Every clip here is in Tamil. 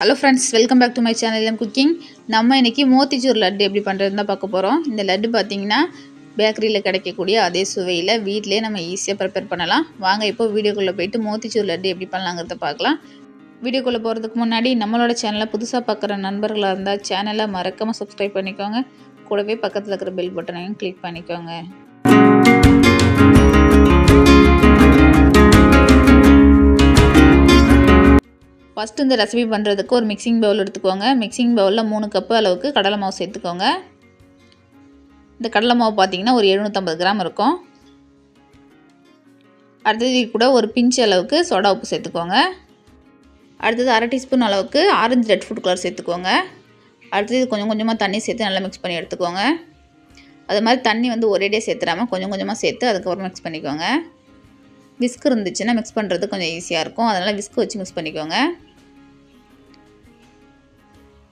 Hello friends welcome back to my channel M cooking நம்ம இன்றைக்கி மோத்திச்சூர் லட்டு எப்படி பண்ணுறதுன்னு தான் பார்க்க போகிறோம் இந்த லட்டு பார்த்திங்கன்னா பேக்கரியில் கிடைக்கக்கூடிய அதே சுவையில் வீட்டிலே நம்ம ஈஸியாக ப்ரிப்பேர் பண்ணலாம். வாங்க இப்போ வீடியோக்குள்ளே போயிட்டு மோத்திச்சூர் லட்டு எப்படி பண்ணலாங்கிறத பார்க்கலாம். வீடியோக்குள்ளே போகிறதுக்கு முன்னாடி நம்மளோட சேனலை புதுசாக பார்க்குற நண்பர்களாக இருந்தால் சேனலை மறக்காமல் சப்ஸ்கிரைப் பண்ணிக்கோங்க. கூடவே பக்கத்தில் இருக்கிற பெல் பட்டனையும் கிளிக் பண்ணிக்கோங்க. ஃபஸ்ட்டு இந்த ரெசிபி பண்ணுறதுக்கு ஒரு மிக்சிங் பவுல் எடுத்துக்கோங்க. மிக்சிங் பவுலில் மூணு கப்பு அளவுக்கு கடலை மாவு சேர்த்துக்கோங்க. இந்த கடலை மாவு பார்த்தீங்கன்னா ஒரு எழுநூற்றம்பது கிராம் இருக்கும். அடுத்தது கூட ஒரு பிஞ்ச் அளவுக்கு சோடா உப்பு சேர்த்துக்கோங்க. அடுத்தது அரை டீஸ்பூன் அளவுக்கு ஆரஞ்சு ரெட் ஃபுட் கலர் சேர்த்துக்கோங்க. அடுத்தது கொஞ்சம் கொஞ்சமாக தண்ணி சேர்த்து நல்லா மிக்ஸ் பண்ணி எடுத்துக்கோங்க. அது மாதிரி தண்ணி வந்து ஒரேடியாக சேர்த்துடாமல் கொஞ்சம் கொஞ்சமாக சேர்த்து அதுக்கப்புறம் மிக்ஸ் பண்ணிக்கோங்க. விஸ்க் இருந்துச்சுன்னா மிக்ஸ் பண்ணுறது கொஞ்சம் ஈஸியாக இருக்கும். அதனால் விஸ்க் வச்சு மிக்ஸ் பண்ணிக்கோங்க.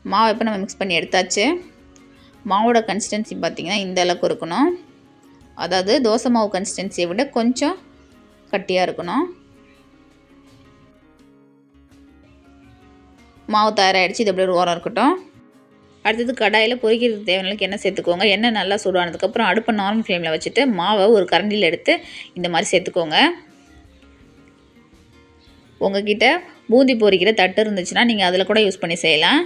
மாவு இப்போ நம்ம மிக்ஸ் பண்ணி எடுத்தாச்சு. மாவோட கன்சிஸ்டன்சி பார்த்திங்கன்னா இந்த அளவுக்கு இருக்கணும். அதாவது தோசை மாவு கன்சிஸ்டன்சியை விட கொஞ்சம் கட்டியாக இருக்கணும். மாவு தயாராகிடுச்சு இது அப்படியே ஒரு ஓரம் இருக்கட்டும். அடுத்தது கடாயில் பொரிக்கிறதுக்கு தேவையான எண்ணெய் சேர்த்துக்கோங்க. எண்ணெய் நல்லா சூடானதுக்கப்புறம் அடுப்பை நார்மல் ஃப்ளேமில் வச்சுட்டு மாவை ஒரு கரண்டியில் எடுத்து இந்த மாதிரி சேர்த்துக்கோங்க. உங்ககிட்ட பூந்தி பொறிக்கிற தட்டு இருந்துச்சுன்னா நீங்கள் அதில் கூட யூஸ் பண்ணி செய்யலாம்.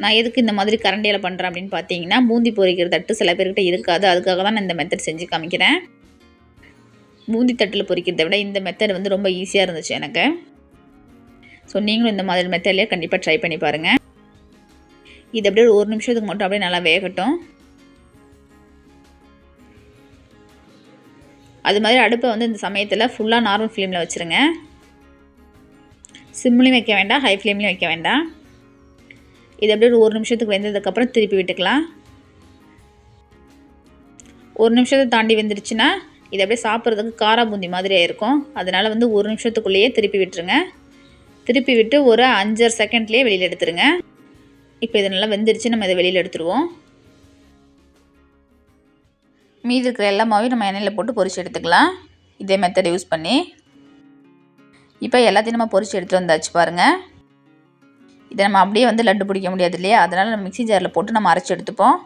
நான் எதுக்கு இந்த மாதிரி கரண்டியில் பண்ணுறேன் அப்படின்னு பார்த்தீங்கன்னா பூந்தி பொரிக்கிற தட்டு சில பேர்கிட்ட இருக்காது. அதுக்காக தான் நான் இந்த மெத்தட் செஞ்சு காமிக்கிறேன். பூந்தி தட்டில் பொரிக்கிறத விட இந்த மெத்தட் வந்து ரொம்ப ஈஸியாக இருந்துச்சு எனக்கு. ஸோ நீங்களும் இந்த மாதிரி மெத்தட்லேயே கண்டிப்பாக ட்ரை பண்ணி பாருங்கள் இது அப்படியே ஒரு நிமிஷத்துக்கு மட்டும் அப்படியே நல்லா வேகட்டும். அது மாதிரி அடுப்பை வந்து இந்த சமயத்தில் ஃபுல்லாக நார்மல் ஃப்ளேமில் வச்சுருங்க. சிம்லேயும் வைக்க வேண்டாம் ஹை ஃப்ளேம்லேயும் வைக்க வேண்டாம். இது அப்படியே ஒரு நிமிஷத்துக்கு வெந்ததுக்கப்புறம் திருப்பி விட்டுக்கலாம். ஒரு நிமிஷத்தை தாண்டி வெந்துருச்சுன்னா இது அப்படியே சாப்பிட்றதுக்கு காரா பூந்தி மாதிரியே இருக்கும். அதனால் வந்து ஒரு நிமிஷத்துக்குள்ளேயே திருப்பி விட்டுருங்க. திருப்பி விட்டு ஒரு அஞ்சரை செகண்ட்லேயே வெளியில் எடுத்துருங்க. இப்போ இது நல்லா வெந்துருச்சு நம்ம இதை வெளியில் எடுத்துருவோம். மீதி இருக்கிற எல்லா மாவையும் நம்ம எண்ணெயில் போட்டு பொரிச்சு எடுத்துக்கலாம். இதே மெத்தட் யூஸ் பண்ணி. இப்போ எல்லாத்தையும் நம்ம பொரிச்சு எடுத்துகிட்டு வந்தாச்சு பாருங்கள் இதை நம்ம அப்படியே வந்து லட்டு பிடிக்க முடியாது இல்லையா? அதனால் நம்ம மிக்ஸி ஜாரில் போட்டு நம்ம அரைச்சி எடுத்துப்போம்.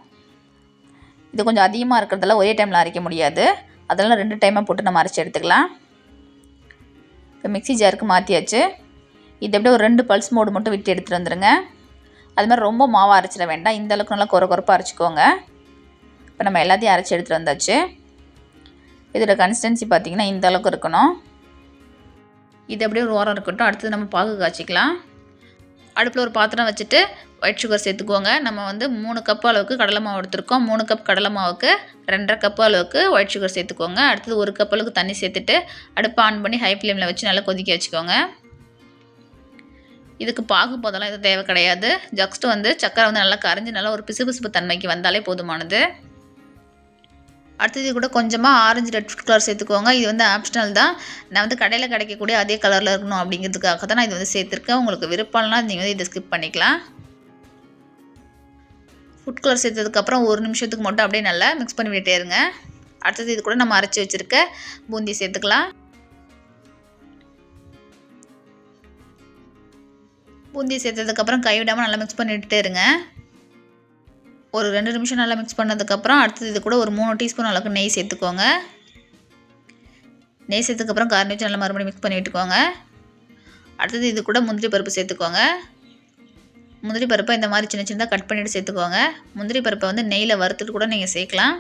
இது கொஞ்சம் அதிகமாக இருக்கிறதால ஒரே டைமில் அரைக்க முடியாது. அதனால் ரெண்டு டைமாக போட்டு நம்ம அரைச்சி எடுத்துக்கலாம். இப்போ மிக்ஸி ஜாருக்கு மாற்றியாச்சு இது அப்படியே ஒரு ரெண்டு பல்ஸ் மோடு மட்டும் விட்டு எடுத்துகிட்டு வந்துடுங்க அது மாதிரி ரொம்ப மாவாக அரைச்சிட வேண்டாம். இந்த அளவுக்கு நல்லா குறை குறைப்பாக அரைச்சிக்கோங்க. இப்போ நம்ம எல்லாத்தையும் அரைச்சி எடுத்துகிட்டு வந்தாச்சு. இதோட கன்சிஸ்டன்சி பார்த்திங்கன்னா இந்த அளவுக்கு இருக்கணும். இது அப்படியே ஒரு ஓரம் இருக்கட்டும். அடுத்தது நம்ம பாகு காய்ச்சிக்கலாம். அடுப்பில் ஒரு பாத்திரம் வச்சுட்டு ஒயிட் சுகர் சேர்த்துக்கோங்க. நம்ம வந்து மூணு கப் அளவுக்கு கடலை மாவு எடுத்துருக்கோம். மூணு கப் கடலை மாவுக்கு ரெண்டரை கப் அளவுக்கு ஒயிட் சுகர் சேர்த்துக்கோங்க. அடுத்தது ஒரு கப் அளவுக்கு தண்ணி சேர்த்துட்டு அடுப்பை ஆன் பண்ணி ஹை ஃப்ளேமில் வச்சு நல்லா கொதிக்க வச்சுக்கோங்க. இதுக்கு பாகு போதெல்லாம் எதுவும் தேவை கிடையாது. ஜஸ்ட்டு வந்து சக்கரை வந்து நல்லா கரைஞ்சி நல்லா ஒரு பிசுபிசுப்பு தன்மைக்கு வந்தாலே போதுமானது. அடுத்தது கூட கொஞ்சமாக ஆரஞ்சு ரெட் ஃபுட் கலர் சேர்த்துக்கோங்க. இது வந்து ஆப்ஷனல் தான். நான் வந்து கடையில் கிடைக்கக்கூடிய அதே கலரில் இருக்கணும் அப்படிங்கிறதுக்காக தான் நான் இது வந்து சேர்த்துருக்கேன். உங்களுக்கு விருப்பம்னா நீங்கள் வந்து இதை ஸ்கிப் பண்ணிக்கலாம். ஃபுட் கலர் சேர்த்ததுக்கப்புறம் ஒரு நிமிஷத்துக்கு மட்டும் அப்படியே நல்லா மிக்ஸ் பண்ணி விட்டே இருங்க. அடுத்தது இது கூட நம்ம அரைச்சி வச்சுருக்க பூந்தி சேர்த்துக்கலாம். பூந்தி சேர்த்ததுக்கப்புறம் கைவிடாமல் நல்லா மிக்ஸ் பண்ணிவிட்டே இருங்க. ஒரு ரெண்டு நிமிஷம் நல்லா மிக்ஸ் பண்ணதுக்கப்புறம் அடுத்தது இது கூட ஒரு மூணு டீஸ்பூன் அளவுக்கு நெய் சேர்த்துக்கோங்க. நெய் சேர்த்துக்கப்புறம் காரணம் வச்சு நல்லா மறுபடியும் மிக்ஸ் பண்ணி விட்டுக்கோங்க. அடுத்தது இது கூட முந்திரி பருப்பு சேர்த்துக்கோங்க. முந்திரி பருப்பை இந்த மாதிரி சின்ன சின்னதாக கட் பண்ணிவிட்டு சேர்த்துக்கோங்க. முந்திரி பருப்பை வந்து நெய்யில் வறுத்துட்டு கூட நீங்கள் சேர்க்கலாம்.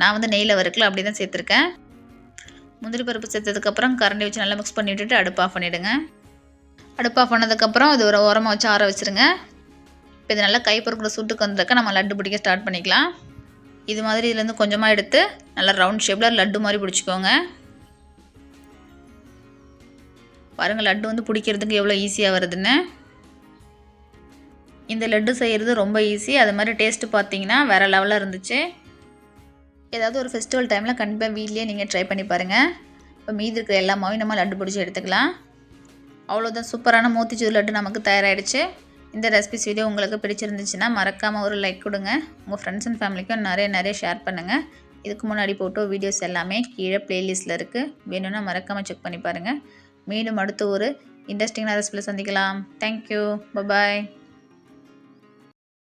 நான் வந்து நெய்யில் வறுக்கல அப்படி தான் சேர்த்துருக்கேன். முந்திரி பருப்பு சேர்த்ததுக்கப்புறம் கரண்டி வச்சு நல்லா மிக்ஸ் பண்ணி விட்டுட்டு அடுப்பு ஆஃப் பண்ணிவிடுங்க அடுப்பு ஆஃப் பண்ணதுக்கப்புறம் அது ஒரு ஓரமாக வச்சு ஆற வச்சுருங்க. இப்போ இது நல்லா கை பொறுக்கிற சூட்டுக்கு வந்திருக்க நம்ம லட்டு பிடிக்க ஸ்டார்ட் பண்ணிக்கலாம். இது மாதிரி இதுலேருந்து கொஞ்சமாக எடுத்து நல்லா ரவுண்ட் ஷேப்பில் லட்டு மாதிரி பிடிச்சிக்கோங்க. பாருங்கள் லட்டு வந்து பிடிக்கிறதுக்கு எவ்வளோ ஈஸியாக வருதுன்னு. இந்த லட்டு செய்கிறது ரொம்ப ஈஸி அது மாதிரி டேஸ்ட்டு பார்த்தீங்கன்னா வேறு லெவலில் இருந்துச்சு. ஏதாவது ஒரு ஃபெஸ்டிவல் டைமில் கண்டிப்பாக வீட்லேயே நீங்கள் ட்ரை பண்ணி பாருங்கள் இப்போ மீதி இருக்கிற எல்லா மாவையும் நம்ம லட்டு பிடிச்சி எடுத்துக்கலாம். அவ்வளோதான் சூப்பரான மோத்திச்சூர் லட்டு நமக்கு தயாராகிடுச்சு இந்த ரெசிபிஸ் வீடியோ உங்களுக்கு பிடிச்சிருந்துச்சுன்னா மறக்காமல் ஒரு லைக் கொடுங்க. உங்கள் ஃப்ரெண்ட்ஸ் அண்ட் ஃபேமிலிக்கும் நிறைய நிறைய ஷேர் பண்ணுங்கள் இதுக்கு முன்னாடி போட்டோ வீடியோஸ் எல்லாமே கீழே ப்ளேலிஸ்ட்டில் இருக்குது வேணும்னா மறக்காமல் செக் பண்ணி பாருங்கள் மீண்டும் அடுத்த ஒரு இன்ட்ரெஸ்டிங்கான ரெசிபியில் சந்திக்கலாம். Thank you bye bye